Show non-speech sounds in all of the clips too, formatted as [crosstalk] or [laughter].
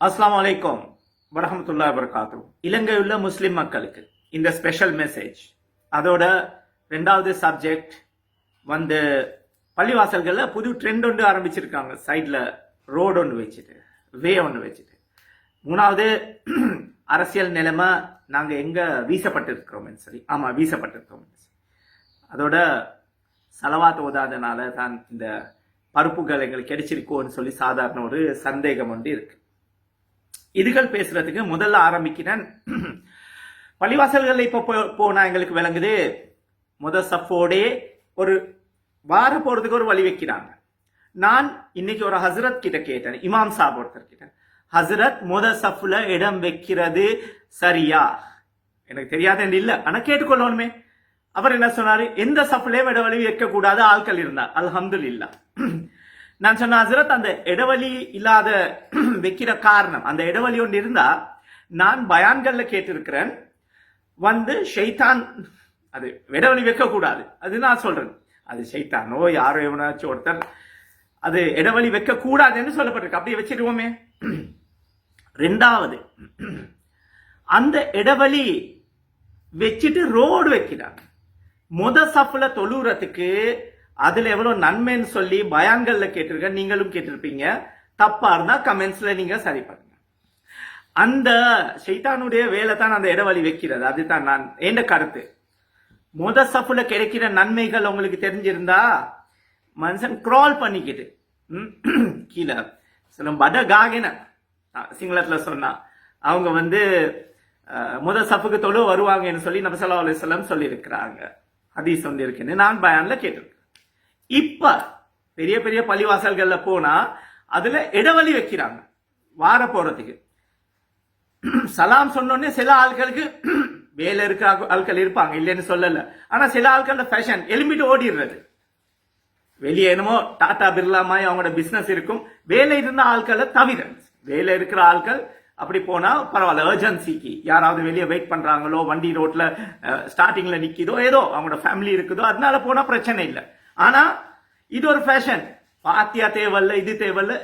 அஸ்லாம் வலைக்கம் வரஹமத்துல்லா வரகாத்து இலங்கை உள்ள முஸ்லிம் மக்களுக்கு இந்த ஸ்பெஷல் மெசேஜ் அதோட ரெண்டாவது சப்ஜெக்ட் வந்து பள்ளிவாசல்களில் புது ட்ரெண்ட் ஒன்று ஆரம்பிச்சிருக்காங்க. சைடில் ரோடு ஒன்று வச்சுட்டு வே ஒன்று வச்சுட்டு. மூணாவது [clears throat] அரசியல் நிலைமை நாங்கள் எங்கே வீசப்பட்டிருக்கிறோம்னு சொல்லி. ஆமாம் வீசப்பட்டிருக்கோம் அதோட செலவாத்து ஓதாதனால தான் இந்த பருப்புகள் எங்களுக்கு கிடைச்சிருக்கோன்னு சொல்லி சாதாரண ஒரு சந்தேகம் ஒன்று இருக்குது இதுகள் பேசுறதுக்கு முதல்ல ஆரம்பிக்கிறேன். பள்ளிவாசல்கள் இப்ப போனா எங்களுக்கு விளங்குது. முத சஃபோடே ஒரு வார போறதுக்கு ஒரு வழி வைக்கிறாங்க. நான் இன்னைக்கு ஒரு ஹசரத் கிட்ட கேட்டேன். இமாம் சாப் ஒருத்தர் கிட்ட ஹசரத் முத சஃப்ல இடம் வைக்கிறது சரியா? எனக்கு தெரியாதுன்னு இல்ல. ஆனா கேட்டுக்கொள்ளணுமே. அவர் என்ன சொன்னாரு? எந்த சஃப்லயும் இடவழி வைக்க கூடாது ஆட்கள் இருந்தார் அல்ஹம்துல் இல்லா நான் சொன்ன ஹசரத் அந்த இடவழி இல்லாத [clears throat] வைக்கிற காரணம். அந்த இடவழி ஒன்று இருந்தா நான் பயான்கள்ல கேட்டிருக்கிறேன். வந்து ஷைத்தான் அது இடவழி வைக்கக்கூடாது. அது நான் சொல்றேன். அது ஷைத்தானோ யாரோ எவனாச்சும் ஒருத்தர் அது இடவழி வைக்கக்கூடாதுன்னு சொல்லப்பட்டிருக்கு. அப்படியே வச்சிருவோமே. [clears throat] ரெண்டாவது [clears throat] அந்த இடவழி வச்சுட்டு ரோடு வைக்கிறாங்க. முத சஃப்ல தொழுறதுக்கு அதுல எவ்வளவு நன்மைன்னு சொல்லி பயான்கள்ல கேட்டிருக்க நீங்களும் கேட்டிருப்பீங்க. தப்பா இருந்தா கமெண்ட்ஸ்ல நீங்க சரி பண்ணுங்க. அந்த ஷைத்தானுடைய வேலை தான் அந்த இடவழி வைக்கிறது. அதுதான் நான் என் கருத்து. முத சஃப்ல கிடைக்கிற நன்மைகள் உங்களுக்கு தெரிஞ்சிருந்தா மனுஷன் க்ரால் பண்ணிக்கிட்டு ம், கீழே சில பட காகின சிங்களத்துல சொன்னா அவங்க வந்து முத சஃபுக்கு தொழு வருவாங்கன்னு சொல்லி நபசல்லா அலுவலம் சொல்லியிருக்கிறாங்க. ஹதீஸ் வந்து இருக்குன்னு நான் பயான்ல கேட்டிருக்கேன். இப்ப பெரிய பெரிய பள்ளிவாசல்கள்ல போனா அதுல இடவழி வைக்கிறாங்க. வார போறதுக்கு. சலாம் சொன்னோடனே சில ஆட்களுக்கு வேலை இருக்க ஆட்கள் இருப்பாங்க இல்லைன்னு சொல்லல. ஆனா சில ஆட்கள் ஃபேஷன் எலும்பிட்டு ஓடிடுறது. வெளியே என்னமோ டாடா பிர்லா மாதிரி அவங்களோட பிசினஸ் இருக்கும். வேலை இருந்த ஆட்களை தவிர வேலை இருக்கிற ஆட்கள் அப்படி போனா பரவாயில்ல ஏர்ஜென்சிக்கு யாராவது வெளியே வெயிட் பண்றாங்களோ வண்டி ரோட்ல ஸ்டார்டிங்ல நிக்கிதோ ஏதோ அவங்களோட ஃபேமிலி இருக்குதோ அதனால போனா பிரச்சனை இல்லை. ஆனா இது ஒரு ஃபேஷன் பாத்தியா தேவையில்ல இது தேவையில்ல.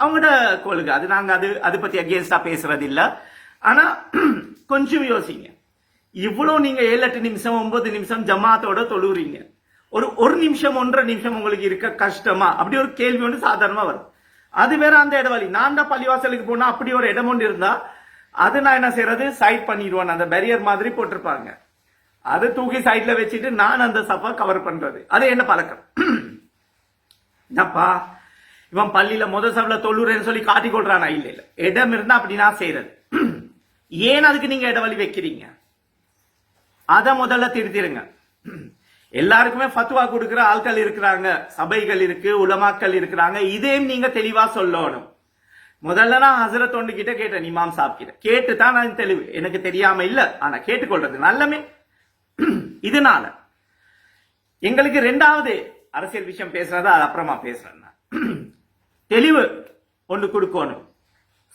அவங்களோட கொள்கை அது நாங்க அது அது பத்தி அகேன்ஸ்டா பேசுறது இல்ல ஆனா [clears throat] கொஞ்சம் யோசிங்க. இவ்வளவு நீங்க ஏழு எட்டு நிமிஷம் ஒன்பது நிமிஷம் ஜமாத்தோட தொழுறீங்க. ஒரு ஒரு நிமிஷம் ஒன்றரை நிமிஷம் உங்களுக்கு இருக்க கஷ்டமா? அப்படி ஒரு கேள்வி ஒன்று சாதாரணமா வரும். அது வேற அந்த இடவழி நான் தான் பள்ளிவாசலுக்கு போனா அப்படி ஒரு இடம் ஒன்று இருந்தா அது நான் என்ன செய்யறது? சைட் பண்ணிடுவேன். அந்த பேரியர் மாதிரி போட்டிருப்பாங்க. அதை தூக்கி சைட்ல வச்சுட்டு நான் அந்த சஃபா கவர் பண்றது. அது என்ன பழக்கம்? என்னப்பா? இவன் பள்ளியில முத சபல தொழுறேன்னு சொல்லி காட்டி கொள்றானா? இல்ல இல்ல. இடம் இருந்தா அப்படி நான் செய்யறது ஏன் அதுக்கு நீங்க இடவழி வைக்கிறீங்க? அதை முதல்ல திருத்திருங்க. எல்லாருக்குமே ஃபத்துவா கொடுக்கிற ஆட்கள் இருக்கிறாங்க. சபைகள் இருக்கு உலமாக்கள் இருக்கிறாங்க. இதையும் நீங்க தெளிவா சொல்லணும். முதல்ல நான் ஹசரத் ஒன்று கிட்ட கேட்டேன் இமாம் சாப் கிட்ட. கேட்டு தான் நான் தெளிவு. எனக்கு தெரியாம இல்ல. ஆனா கேட்டுக்கொள்றது நல்லமே. [clears throat] இதனால எங்களுக்கு ரெண்டாவது அரசியல் விஷயம் பேசுறத அது அப்புறமா பேசுறேன் [clears throat] தெளிவு ஒன்று கொடுக்கணும்.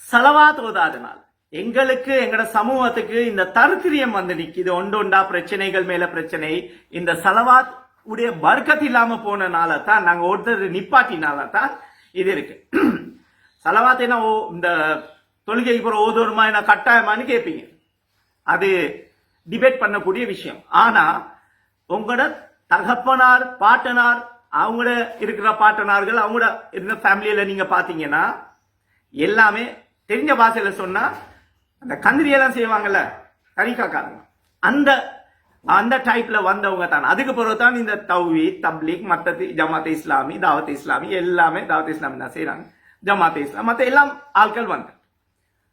செலவாத் ஓதாதனால் எங்களுக்கு எங்கட சமூகத்துக்கு இந்த தருத்திரியம் வந்து நிற்கிது ஒன்று ஒண்டா பிரச்சனைகள் மேல பிரச்சனை. இந்த செலவாத் உடைய பர்க்கத் இல்லாம போனனால தான் நாங்க ஒருத்தர் நிப்பாட்டினால தான் இது இருக்கு. [clears throat] செலவாத் ஓ இந்த தொழுகைக்கு போற ஓதோருமா என்ன கட்டாயமான்னு கேட்பீங்க அது டிபேட் பண்ணக்கூடிய விஷயம். ஆனா உங்களோட தகப்பனார் பாட்டனார் அவங்கள இருக்கிற பாட்டனார்கள் அவங்களோட இருந்த ஃபேமிலியில நீங்க பாத்தீங்கன்னா எல்லாமே தெரிஞ்ச பாஷையில சொன்னா அந்த கந்திரியெல்லாம் செய்வாங்கல்ல தரிகாக்காரங்க அந்த அந்த டைப்ல வந்தவங்க தான். அதுக்கு பிறகு தான் இந்த தௌவி தப்லீக் மத்தது ஜமாத் இஸ்லாமி தாவத் இஸ்லாமி எல்லாமே தாவத் இஸ்லாமி தான் செய்யறாங்க ஜமாத் இஸ்லாம் மற்ற எல்லாம் ஆட்கள் வந்து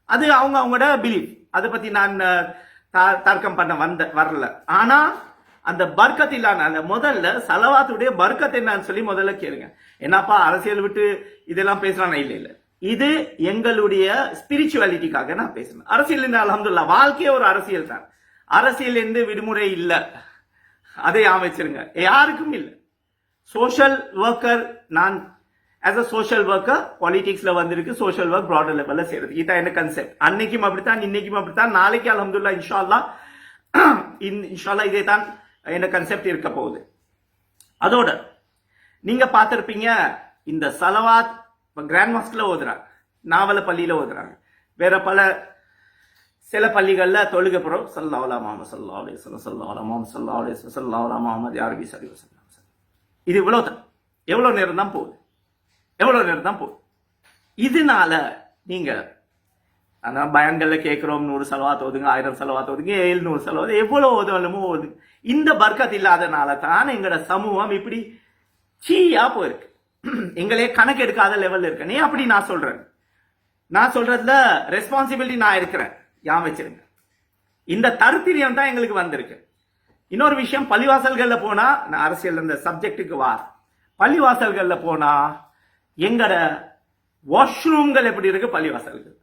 அது அவங்க அவங்களோட பிலீஃப் அதை பத்தி நான் தர்க்கம் பண்ண வந்த வரல. ஆனா அந்த பர்க்கத் இல்லான அந்த முதல்ல சலவாத்துடைய பர்க்கத் என்னன்னு சொல்லி முதல்ல கேளுங்க. என்னப்பா அரசியல் விட்டு இதெல்லாம் பேசுறானா? இல்லை இல்லை. இது எங்களுடைய ஸ்பிரிச்சுவாலிட்டிக்காக நான் பேசுறேன். அரசியல் இந்த அலமதுல்லா வாழ்க்கையே ஒரு அரசியல் தான். அரசியல் எந்த விடுமுறை இல்லை. அதை அமைச்சிருங்க. யாருக்கும் இல்லை. சோஷியல் ஒர்க்கர் நான் ஆஸ் அ சோஷியல் ஒர்க்கர் பாலிடிக்ஸ்ல வந்திருக்கு சோஷியல் ஒர்க் ப்ராடர் லெவல்ல செய்யறது. இதான் என்ன கன்செப்ட் அன்னைக்கும் அப்படித்தான் இன்னைக்கும் அப்படித்தான். நாளைக்கு அலமதுல்லா இன்ஷால்லா [clears throat] இன்- இன்ஷால்லா இதே தான் என்ன கன்செப்ட் இருக்க போகுது. அதோட நீங்க பார்த்துருப்பீங்க இந்த சலவாத் இப்போ கிராண்ட் மாஸ்க்ல ஓதுறாங்க நாவல பள்ளியில ஓதுறாங்க. வேற பல சில பள்ளிகளில் தொழுகை சல்லா சல்லாஹ் மாம சல்லா அலி சல்லா மாம சல்லா அலி சல்லா முகமது யாரபி சரி இது இவ்வளோ தான் எவ்வளோ நேரம் தான் போகுது. எவ்வளோ நேரம் தான் போகும் இதனால நீங்கள் ஆனால் பயங்கள்ல கேட்குறோம் நூறு செலவாக ஓதுங்க ஆயிரம் செலவாக ஓதுங்க எழுநூறு செலவாது எவ்வளோ ஓதுவலுமோ ஓதுங்க இந்த பர்க்கத் இல்லாதனால தான் எங்களோட சமூகம் இப்படி சீயா போயிருக்கு. எங்களே கணக்கு எடுக்காத லெவலில் இருக்கனே. அப்படி நான் சொல்கிறேன் நான் சொல்றதுல ரெஸ்பான்சிபிலிட்டி நான் இருக்கிறேன். யான் வச்சிருங்க? இந்த தருத்திரியம் தான் எங்களுக்கு வந்திருக்கு. இன்னொரு விஷயம் பள்ளிவாசல்களில் போனா நான் அரசியல் இந்த சப்ஜெக்ட்டுக்கு வார் பள்ளிவாசல்களில் போனா எங்கட வாஷ்ரூம்கள் எப்படி இருக்கு? பள்ளிவாசல்கள்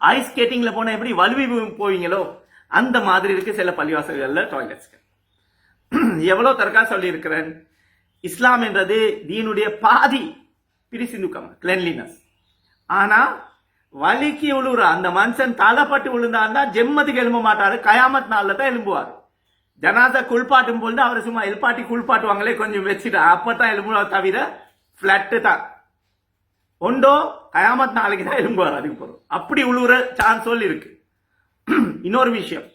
ஐஸ் ஸ்கேட்டிங்ல போனா எப்படி வலுவி போவீங்களோ அந்த மாதிரி இருக்கு சில பள்ளிவாசல்கள்ல டாய்லெட்ஸ்கள் எவ்வளவு தற்கா சொல்லி இருக்கிறேன் இஸ்லாம் என்றது தீனுடைய பாதி பிரிசிந்துக்கம் கிளென்லினஸ் ஆனா வலிக்கு விழுற அந்த மனுஷன் தலைப்பட்டு விழுந்தான்னா ஜெம்மத்துக்கு எழும்ப மாட்டாரு கயாமத் நாள்ல தான் எழும்புவார். ஜனாசா குளிப்பாட்டும் பொழுது அவரை சும்மா எழுப்பாட்டி குளிப்பாட்டுவாங்களே கொஞ்சம் வச்சுட்டு. அப்பதான் எலும்புவா தவிர பிளட்டு தான். ஒண்டோ கயாமத் நாளைக்கு தான் எலும்புவார் அதுக்கு போறோம் அப்படி உழுவுற சான்ஸ் இருக்கு. [clears throat] இன்னொரு விஷயம்.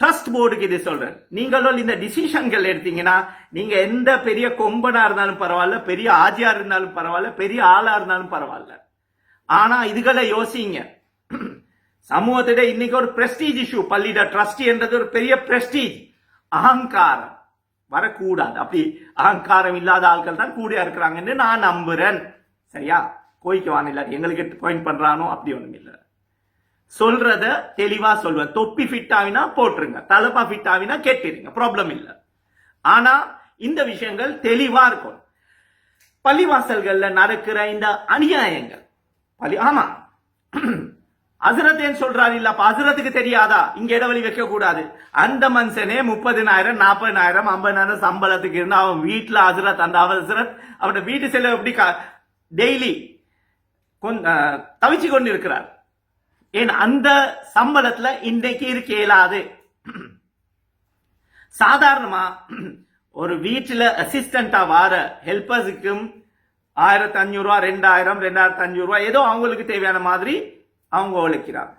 ட்ரஸ்ட் போர்டுக்கு இது சொல்றேன். நீங்களும் இந்த டிசிஷன்கள் எடுத்தீங்கன்னா நீங்க எந்த பெரிய கொம்பனா இருந்தாலும் பரவாயில்ல பெரிய ஆஜியா இருந்தாலும் பரவாயில்ல பெரிய ஆளா இருந்தாலும் பரவாயில்ல. ஆனா இதுகளை யோசிங்க. [clears throat] சமூகத்திட இன்னைக்கு ஒரு பிரஸ்டீஜ் இஷ்யூ பள்ளியிட ட்ரஸ்டி என்றது ஒரு பெரிய பிரஸ்டீஜ் அகங்காரம். வரக்கூடாது. அப்படி அகங்காரம் இல்லாத ஆட்கள் தான் கூட இருக்கிறாங்கன்னு நான் நம்புறேன். சரியா? கோய்க்குவான் இல்ல எங்களுக்கு பாயிண்ட் பண்றானோ? அப்படி ஒண்ணும் இல்லை. சொல்றத தெளிவா சொல்வேன் தொப்பி ஃபிட் ஆவினா போட்டுருங்க. தலப்பா ஃபிட் ஆவினா கேட்டுருங்க. ப்ராப்ளம் இல்ல. ஆனா இந்த விஷயங்கள் தெளிவா இருக்கும். பள்ளிவாசல்கள்ல நடக்கிற இந்த அநியாயங்கள். பள்ளி ஆமா. அசுரத்தேன் சொல்றாரு? இல்ல அசுரத்துக்கு தெரியாதா? இங்க இடைவெளி வைக்க கூடாது. அந்த மனுஷனே முப்பதினாயிரம் நாற்பதினாயிரம் ஐம்பதினாயிரம் சம்பளத்துக்கு இருந்து அவன் வீட்டுல அசுரத் அந்த அசுரத் அவனோட வீட்டு செலவு எப்படி டெய்லி தவிச்சு கொண்டு இருக்கிறார் ஏன் அந்த சம்பளத்துல இன்றைக்கு இருக்க இயலாது சாதாரணமா ஒரு வீட்டுல அசிஸ்டண்டா வார ஹெல்பர்ஸுக்கும் ஆயிரத்தி அஞ்சூறு ரூபா ரெண்டாயிரம் ரெண்டாயிரத்தி அஞ்சூறு ரூபா ஏதோ அவங்களுக்கு தேவையான மாதிரி அவங்க உழைக்கிறாங்க.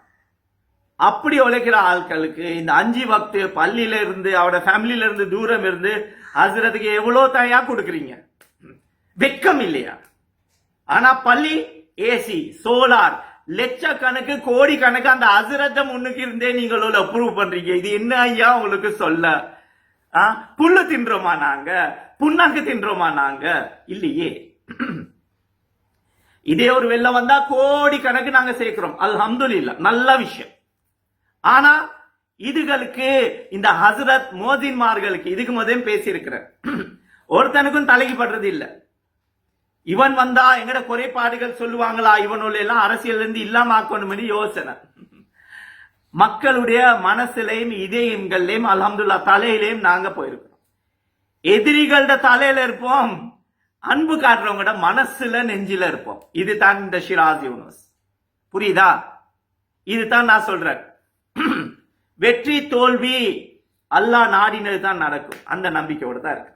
அப்படி உழைக்கிற ஆட்களுக்கு இந்த அஞ்சு வக்து பள்ளியில இருந்து அவட ஃபேமிலியில இருந்து தூரம் இருந்து ஹசரத்துக்கு எவ்வளோ தயா கொடுக்குறீங்க? வெக்கம் இல்லையா? ஆனா பள்ளி ஏசி சோலார் லட்சக்கணக்கு கோடி கணக்கு அந்த அசுரத்தை முன்னுக்கு இருந்தே நீங்கள் அப்ரூவ் பண்றீங்க. இது என்ன ஐயா உங்களுக்கு சொல்ல? ஆ, புல்லு தின்றோமா நாங்க? புண்ணாக்கு தின்றோமா நாங்க? இல்லையே. இதே ஒரு வெள்ளம் வந்தா கோடி கணக்கு நாங்க சேர்க்கிறோம். அல்ஹம்துலில்லாஹ். நல்ல விஷயம். ஆனா இதுகளுக்கு இந்த ஹசரத் மோதின்மார்களுக்கு இதுக்கு முதல் பேசியிருக்கிறேன் [clears throat] ஒருத்தனுக்கும் தலைக்கு படுறது இவன் வந்தா எங்கட குறைபாடுகள் சொல்லுவாங்களா? இவனுள்ள எல்லாம் அரசியல் இருந்து இல்லாம ஆக்கணும்னு யோசனை. மக்களுடைய மனசுலையும் இதயங்கள்லயும் அலமதுல்லா தலையிலையும் நாங்க போயிருக்கிறோம். எதிரிகளோட தலையில இருப்போம். அன்பு காட்டுறவங்களோட மனசுல நெஞ்சில இருப்போம். இதுதான் இந்த ஷிராஸ் யூனஸ் புரியுதா? இதுதான் நான் சொல்றேன். [clears throat] வெற்றி தோல்வி அல்லாஹ் நாடினது தான் நடக்கும். அந்த நம்பிக்கையோட தான் இருக்கு.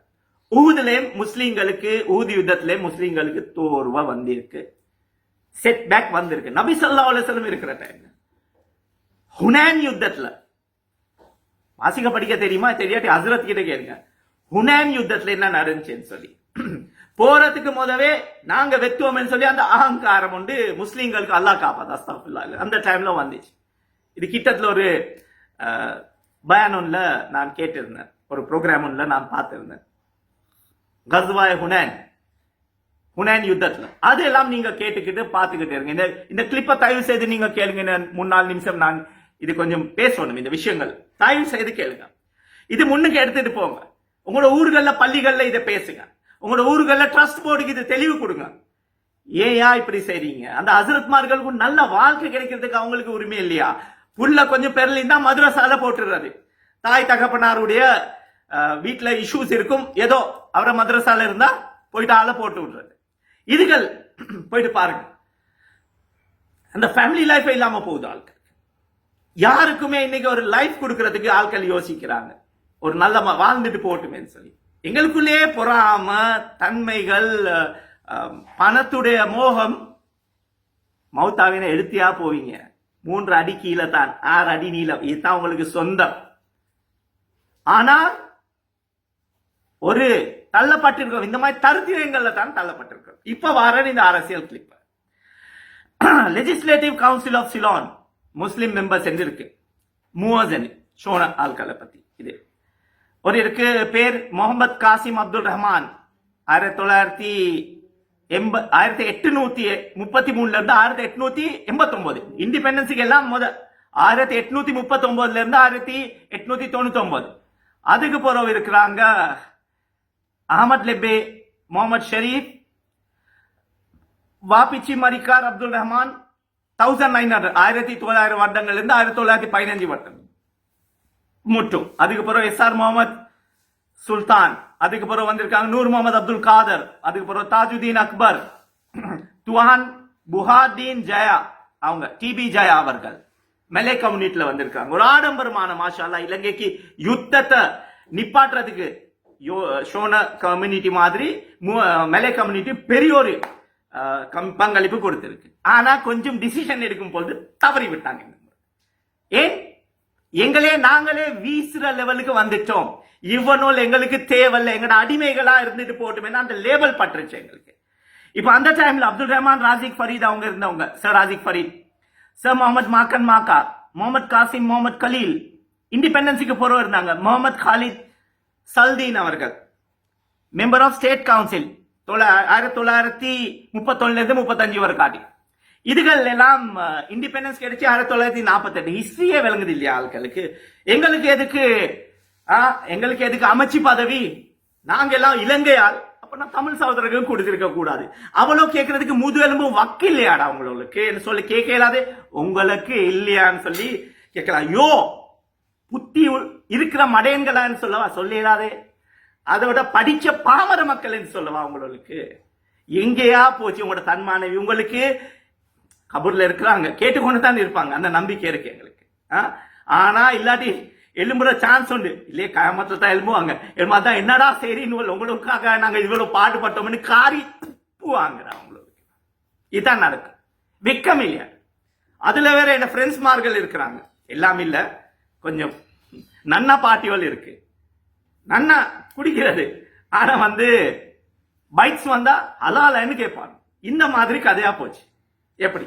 ஊதுலே முஸ்லீம்களுக்கு ஊதி யுத்தத்திலே முஸ்லீம்களுக்கு தோர்வா வந்திருக்கு. செட் பேக் வந்திருக்கு. நபி ஸல்லல்லாஹு அலுவலம் இருக்கிற டைம் ஹுனான் யுத்தத்துல. வாசிக்க படிக்க தெரியுமா? தெரியாட்டி ஹசரத் கிட்ட கேளுங்க. ஹுனான் யுத்தத்துல என்ன நடந்துச்சுன்னு சொல்லி. [clears throat] போறதுக்கு முதவே நாங்க வெத்துவோம்னு சொல்லி அந்த அகங்காரம் உண்டு. முஸ்லீம்களுக்கு அல்லாஹ் காப்பாது அந்த டைம்ல வந்துச்சு. இது கிட்டத்துல ஒரு அஹ், நான் கேட்டிருந்தேன். ஒரு ப்ரோக்ராம் ஒன்ல நான் பார்த்திருந்தேன். கஸ்வாய் ஹுனேன். ஹுனேன் யுத்தத்துல. அதெல்லாம் நீங்க கேட்டுக்கிட்டு பார்த்துக்கிட்டு இருங்க. இந்த இந்த கிளிப்பை தயவு செய்து நீங்க கேளுங்க. முன்னாள் மூணு நாலு நிமிஷம் நான் இது கொஞ்சம் பேசணும் இந்த விஷயங்கள். தயவு செய்து கேளுங்க. இது முன்னுக்கு எடுத்துட்டு போங்க. உங்களோட ஊர்களில் பள்ளிகளில் இதை பேசுங்க. உங்களோட ஊர்களில் ட்ரஸ்ட் போர்டுக்கு இது தெளிவு கொடுங்க. ஏயா இப்படி செய்றீங்க? அந்த ஹசரத்மார்களுக்கு நல்ல வாழ்க்கை கிடைக்கிறதுக்கு அவங்களுக்கு உரிமை இல்லையா? புல்ல கொஞ்சம் பெருலின் தான் மதுரசால போட்டுடுறது. தாய் தகப்பனாருடைய வீட்டுல இஷ்யூஸ் இருக்கும். ஏதோ அவரை மதுரசால இருந்தா போயிட்டு ஆள போட்டு விடுறது. இதுகள் போயிட்டு பாருங்க. அந்த ஃபேமிலி லைஃபே இல்லாம போகுது ஆட்கள். யாருக்குமே இன்னைக்கு ஒரு லைஃப் கொடுக்கறதுக்கு ஆட்கள் யோசிக்கிறாங்க. ஒரு நல்ல வாழ்ந்துட்டு போட்டுமேன்னு சொல்லி. எங்களுக்குள்ளேயே பொறாம தன்மைகள் பணத்துடைய மோகம் மௌத்தாவினை எடுத்தியா போவீங்க. மூன்று அடி கீழே தான் ஆறு அடி நீளம். இதுதான் உங்களுக்கு சொந்தம். ஆனால் ஒரு தள்ளப்பட்டிருக்கோம் இந்த மாதிரி தருத்திரங்கள்ல தான் தள்ளப்பட்டிருக்கோம் இப்ப வர இந்த அரசியல் clip legislative council of Ceylon Muslim members என்று இருக்கு. மூவசன் சோன ஆட்களை பத்தி. இது. ஒரு இருக்கு பேர் முகமது காசிம் அப்துல் ரஹ்மான். ஆயிரத்தி தொள்ளாயிரத்தி எண்ப ஆயிரத்தி எட்டுநூத்தி முப்பத்தி மூணுல இருந்து ஆயிரத்தி எட்நூத்தி எண்பத்தி ஒன்பது இண்டிபெண்டன்ஸுக்கு எல்லாம் முத ஆயிரத்தி எட்நூத்தி முப்பத்தி ஒன்பதுல இருந்து ஆயிரத்தி எட்நூத்தி தொண்ணூத்தி ஒன்பது அதுக்கு பிறகு இருக்கிறாங்க Ahamed Lebbe Mohamed Shareef Wapichi Marikar Abdul Rahman thousand nine hundred ஆயிரத்தி தொள்ளாயிரம் வருடங்கள்ல இருந்து ஆயிரத்தி தொள்ளாயிரத்தி பதினஞ்சு வருடம். முட்டும் அதுக்கு பிறகு எஸ் ஆர் முகமது சுல்தான். அதுக்கு பிறகு வந்திருக்காங்க நூர் முகமது அப்துல் காதர். அதுக்கு பிறகு தாஜுதீன் அக்பர். [clears throat] துவான் புஹாதீன் ஜயா அவங்க டிபி ஜயா அவர்கள். மெலே கம்யூனிட்டில வந்திருக்காங்க. ஒரு ஆடம்பரமான மாஷா இலங்கைக்கு யுத்தத்தை நிப்பாட்டுறதுக்கு யோ- ஷோன கம்யூனிட்டி மாதிரி மு- மெலே கம்யூனிட்டி பெரிய ஒரு பங்களிப்பு கொடுத்திருக்கு. ஆனா கொஞ்சம் டிசிஷன் எடுக்கும் பொழுது தவறி விட்டாங்க. ஏன்? எங்களே நாங்களே வீசுற லெவலுக்கு வந்துட்டோம். இவனோல் எங்களுக்கு தேவையில்லை. எங்களோட அடிமைகளா இருந்துட்டு போட்டுமே அந்த லேபல் பட்டுருச்சு எங்களுக்கு. இப்போ அந்த டைம்ல அப்துல் ரஹ்மான் ராஜிக் ஃபரீத் அவங்க இருந்தவங்க. சார் ராஜிக் ஃபரீத் சார் முகமது மாக்கன் மாக்கா முகமது காசிம் முகமது கலீல் இண்டிபெண்டன்ஸுக்கு போறவர் இருந்தாங்க. முகமது காலித் சல்தீன் அவர்கள் மெம்பர் ஆஃப் ஸ்டேட் கவுன்சில் ஆயிரத்தி தொள்ளாயிரத்தி முப்பத்தொன்னுலேருந்து முப்பத்தஞ்சு வரை காட்டி இதுகள் எல்லாம் இண்டிபெண்டன்ஸ் கிடைச்சு ஆயிரத்தி தொள்ளாயிரத்தி நாற்பத்தெட்டு ஹிஸ்டரியே விளங்குது இல்லையா ஆட்களுக்கு? எங்களுக்கு எதுக்கு ஆ, எங்களுக்கு எதுக்கு அமைச்சு பதவி? நாங்க எல்லாம் இலங்கையால் அப்ப நான் தமிழ் சகோதரர்களும் கொடுத்திருக்க கூடாது. அவ்வளோ கேட்கறதுக்கு முதுகெலும்பும் வக்கு இல்லையாடா உங்களுக்கு? சொல்லி கேட்க இயலாது? உங்களுக்கு இல்லையான்னு சொல்லி கேட்கலாம். யோ புத்தி இருக்கிற மடையன்களான்னு சொல்லவா? சொல்லிடாதே அதோட படிச்ச பாமர மக்கள் என்று சொல்லவா உங்களுக்கு? எங்கேயா போச்சு உங்களோட தன்மானவி உங்களுக்கு கபூர்ல இருக்கிறாங்க. கேட்டுக்கொண்டு தான் இருப்பாங்க. அந்த நம்பிக்கை இருக்கு எங்களுக்கு. ஆ? ஆனா இல்லாட்டி எலும்புற சான்ஸ் உண்டு. இல்லையே கயமத்துல தான் எலும்புவாங்க எலும்பா தான் என்னடா சரின்னு உங்களுக்காக நாங்க இவ்வளவு பாடுபட்டோம்னு காரி துப்புவாங்க உங்களுக்கு இதான் நடக்கும். வெக்கம் இல்லையா அதுல வேற என்ன ஃப்ரெண்ட்ஸ் மார்கள் இருக்கிறாங்க. எல்லாம் இல்ல. கொஞ்சம் நன்னா பாட்டிகள் இருக்கு. நன்னா குடிக்கிறது. ஆனா வந்து பைக்ஸ் வந்தா அலாலன்னு கேட்பாங்க. இந்த மாதிரி கதையா போச்சு. எப்படி?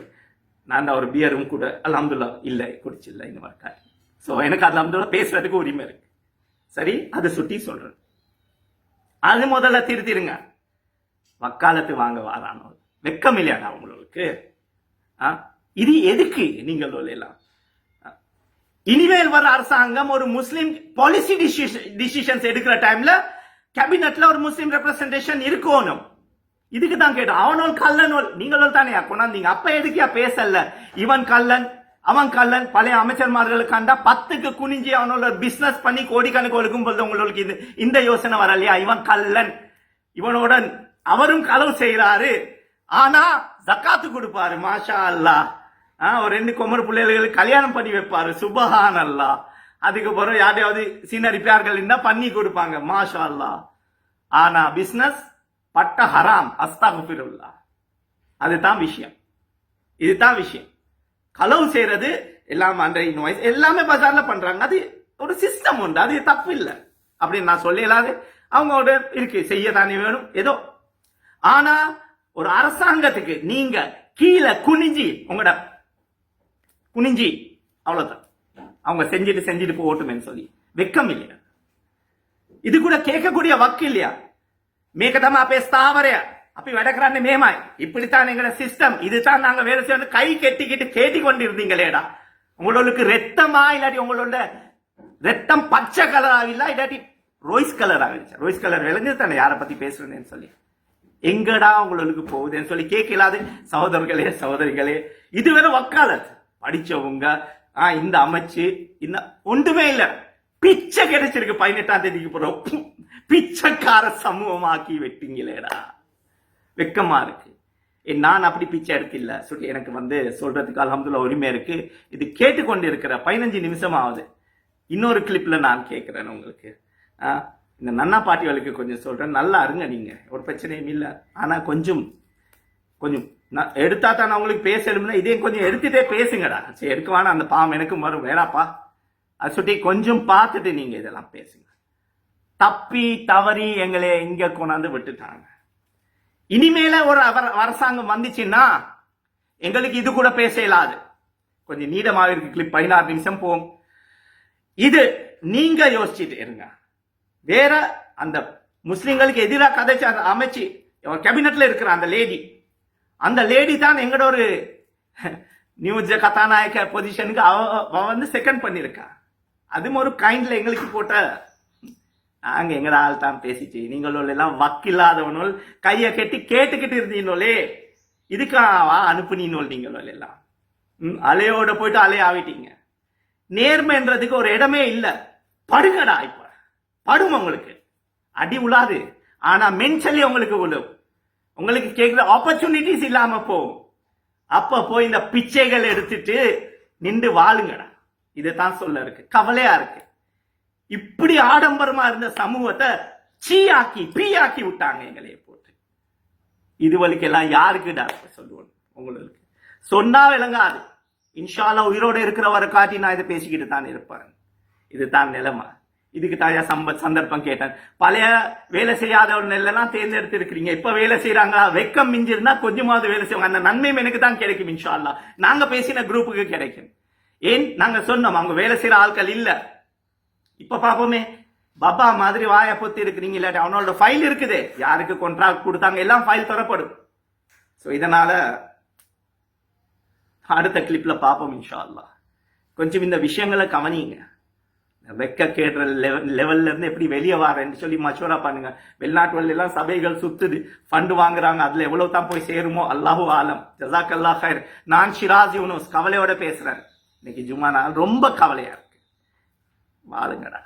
நான் தான் ஒரு பியரும் கூட அல்ஹம்துல்லா இல்லை குடிச்சில்ல இந்த மாதிரி ஸோ எனக்கு அல்ஹம்துல்லா பேசுறதுக்கு உரிமை இருக்கு. சரி அதை சுட்டி சொல்றேன். அது முதல்ல திருத்திருங்க. வக்காலத்து வாங்க வாரானோ வெக்கம் இல்லையாடா உங்களுக்கு? ஆ? இது எதுக்கு நீங்கள் எல்லாம் ஆ? இனிமேல் வர அரசாங்கம் ஒரு முஸ்லிம் பாலிசி டிசிஷன்ஸ் எடுக்கிற டைம்ல கேபினட்ல ஒரு முஸ்லிம் ரெப்ரசன்டேஷன் இருக்கணும். இதுக்கு தான் கேட்டோம். அவனோல் கல்லனோல் நீங்களோல் தானே கொண்டாந்தீங்க. அப்ப எதுக்கியா பேசல? இவன் கல்லன் அவன் கல்லன் பழைய அமைச்சர்மார்களுக்காண்டா பத்துக்கு குனிஞ்சி அவனோட பிசினஸ் பண்ணி கோடிக்கணக்கு ஒழுக்கும் போது உங்களுக்கு இது இந்த யோசனை வரலையா? இவன் கல்லன் இவனுடன் அவரும் களவு செய்கிறாரு. ஆனா ஜக்காத்து கொடுப்பாரு மாஷா அல்லாஹ் ஆ, ஒரு ரெண்டு குமர் பிள்ளைகளுக்கு கல்யாணம் பண்ணி வைப்பாரு. சுபஹான் அல்லாஹ் அதுக்கப்புறம் யாரையாவது சீன ரிப்பேர்கள் இருந்தா பண்ணி கொடுப்பாங்க மாஷா அல்லாஹ் ஆனா பிசினஸ் பட்ட ஹராம் அஸ்தாகுபிருல்லா அதுதான் விஷயம் இதுதான் விஷயம் களவு செய்யறது எல்லாம் அந்த நோய் எல்லாமே பஜார்ல பண்றாங்க அது ஒரு சிஸ்டம் உண்டு அது தப்பு இல்லை அப்படின்னு நான் சொல்லலாது அவங்களோட இருக்கு செய்ய தானே வேணும் ஏதோ ஆனா ஒரு அரசாங்கத்துக்கு நீங்க கீழே குனிஞ்சி உங்களோட குனிஞ்சி அவ்வளவுதான் அவங்க செஞ்சுட்டு செஞ்சுட்டு போட்டுமேன்னு சொல்லி வெக்கம் இல்லையா இது கூட கேட்கக்கூடிய வக்கு இல்லையா මේක තම අපේ ස්ථාවරය අපි වැඩ කරන්නේ මේමයි இப்படித்தான் எங்களோட சிஸ்டம் இதுதான் நாங்க வேலை செய்யணும் கை கெட்டிக்கிட்டு கேட்டி கொண்டு இருந்தீங்களேடா உங்களுக்கு ரத்தமா இல்லாட்டி உங்களோட ரத்தம் பச்சை கலர் ஆகில இல்லாட்டி ரோய்ஸ் கலர் ஆகிடுச்சு ரோய்ஸ் கலர் விளைஞ்சது தானே யாரை பத்தி பேசுறேன்னு சொல்லி எங்கடா உங்களுக்கு போகுதுன்னு சொல்லி கேட்கலாது சகோதரர்களே சகோதரிகளே இது வேற வக்காலத் படிச்சவங்க ஆ, இந்த அமைச்சு இந்த ஒன்றுமே இல்ல பிச்சை கிடைச்சிருக்கு பதினெட்டாம் தேதிக்கு போறோம் பிச்சைக்கார சமூகமாக்கி வெட்டிங்களேடா. வெக்கமா இருக்கு. ஏ, நான் அப்படி பிச்சை எடுக்கல. சொல்லி எனக்கு வந்து சொல்றதுக்கு அல்ஹம்துலில்லாஹ் உரிமை இருக்கு. இது கேட்டுக்கொண்டு இருக்கிற பதினஞ்சு நிமிஷம் ஆகுது இன்னொரு கிளிப்ல நான் கேட்கிறேன் உங்களுக்கு. ஆ, இந்த நன்னா பாட்டிகளுக்கு கொஞ்சம் சொல்றேன். நல்லா இருங்க நீங்க. ஒரு பிரச்சனையும் இல்லை. ஆனா கொஞ்சம் கொஞ்சம் நான் எடுத்தா தான் நான் உங்களுக்கு பேசணும்னா இதையும் கொஞ்சம் எடுத்துட்டே பேசுங்கடா. சரி எடுக்க வேணாம். அந்த பாவம் எனக்கும் வரும். வேணாப்பா. அது சுட்டி கொஞ்சம் பார்த்துட்டு நீங்க இதெல்லாம் பேசுங்க. தப்பி தவறி எங்களை இங்க கொண்டாந்து விட்டுட்டாங்க. இனிமேல ஒரு அவர்- அரசாங்கம் வந்துச்சுன்னா எங்களுக்கு இது கூட பேச இயலாது. கொஞ்சம் நீடமாக இருக்கு கிளிப் பதினாறு நிமிஷம் போகும். இது நீங்க யோசிச்சுட்டு இருங்க. வேற அந்த முஸ்லிம்களுக்கு எதிராக கதைச்சு அந்த அமைச்சு கேபினட்ல இருக்கிற அந்த லேடி அந்த லேடி தான் எங்கட ஒரு நியூஜ கதாநாயக பொசிஷனுக்கு அவ வந்து செகண்ட் பண்ணியிருக்கா. அதுவும் ஒரு கைண்ட்ல எங்களுக்கு போட்ட நாங்க எங்கட ஆள் தான் பேசிச்சு. நீங்களோட எல்லாம் வக்கில்லாதவனோல் கைய கட்டி கேட்டுக்கிட்டு இருந்தீங்களே இதுக்காவா அனுப்புனீனோல் நீங்கள் எல்லாம். ம், அலையோட போயிட்டு அலைய ஆவிட்டீங்க. நேர்மைன்றதுக்கு ஒரு இடமே இல்லை. படுங்கடா இப்ப. படும் உங்களுக்கு. அடி உலாது. ஆனா மென்டலி உங்களுக்கு உழும். உங்களுக்கு கேட்குற ஆப்பர்ச்சுனிட்டிஸ் இல்லாம போகும். அப்ப போய் இந்த பிச்சைகள் எடுத்துட்டு நின்று வாழுங்கடா. இதுதான் சொல்ல இருக்கு. கவலையா இருக்கு. இப்படி ஆடம்பரமா இருந்த சமூகத்தை சீயாக்கி பீயாக்கி விட்டாங்க எங்களைய போட்டு. இதுவரைக்கும் எல்லாம் யாருக்கு சொல்லுவோம்? உங்களுக்கு. சொன்னா விளங்காது. இன்ஷால்லா உயிரோட இருக்கிறவரை காட்டி நான் இதை பேசிக்கிட்டு தான் இருப்பேன். இதுதான் நிலைமை. இதுக்கு தாயா சம்ப சந்தர்ப்பம் கேட்டேன். பழைய வேலை செய்யாதவர்கள் நெல்லாம் தேர்ந்தெடுத்து இருக்கிறீங்க இப்ப வேலை செய்யறாங்க வெக்கம் மிஞ்சிருந்தா கொஞ்சமாவது வேலை செய்வாங்க. அந்த நன்மையும் எனக்கு தான் கிடைக்கும் இன்ஷால்லா நாங்க பேசின குரூப்புக்கு கிடைக்கும். ஏன்? நாங்க சொன்னோம் அவங்க வேலை செய்யற ஆட்கள் இல்லை. இப்ப பாப்போமே. பாபா மாதிரி வாய பொத்தி இருக்கிறீங்க இல்லாட்டி அவனோட ஃபைல் இருக்குது. யாருக்கு கொண்ட்ராக்ட் கொடுத்தாங்க? எல்லாம் ஃபைல் தரப்படும் ஸோ இதனால அடுத்த கிளிப்ல பார்ப்போம் இன்ஷா அல்லாஹ் கொஞ்சம் இந்த விஷயங்களை கவனிங்க. வெக்க கேடுற லெவல் லெவல்ல இருந்து எப்படி வெளியே வரேன்னு சொல்லி மச்சூரா பண்ணுங்க. வெளிநாட்டு எல்லாம் சபைகள் சுத்துது. ஃபண்டு வாங்குறாங்க. அதுல எவ்வளவு தான் போய் சேருமோ? அல்லாஹூ ஆலம். ஜசாக் அல்லா ஹைர் நான் ஷிராஜ் யூனுஸ். கவலையோட பேசுறேன். இன்னைக்கு ஜுமா நான் ரொம்ப கவலையா வாழுங்கடா